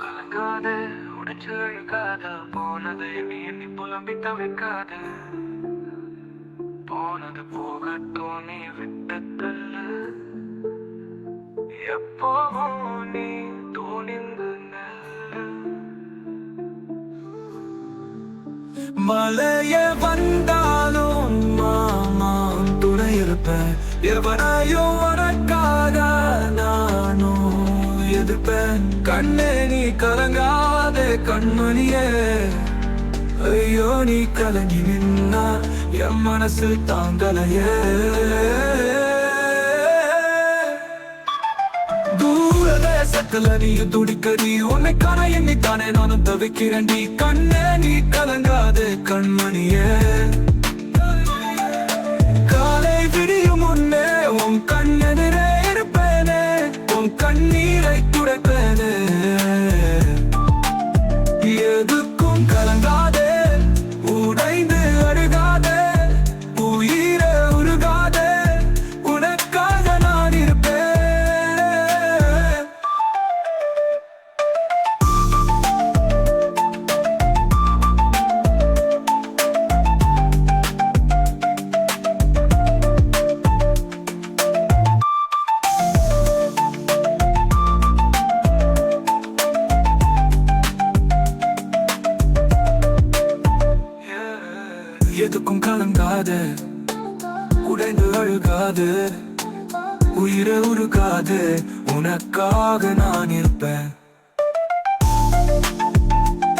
கலங்காத உடைச்சு அழுக்காத போனது என்னை எண்ணி புலம்பி தவிர்க்காத போனது போகட்டும் நீ விட்டதல்ல. எப்போவும் நீ துணிந்து மலைய வந்தாலும் மாமா துணை இருப்ப எவனையும் வரக்காதா எதிர்ப்பேன் கண்ணே நீ கலங்காத கண்மணியே. ஐயோ நீ கலங்கி நின்னா என் மனசு தாங்கலையே. தூரதேசத்துல நீ துடிக்கடி உன்னை காண எண்ணித்தானே நானும் நீ கண்ணே நீ கலங்காது கண்மணியே. எதுக்கும் கலங்காது. உடைந்து அழுகாது. உயிரை உருகாது உனக்காக நான் இருப்பேன்.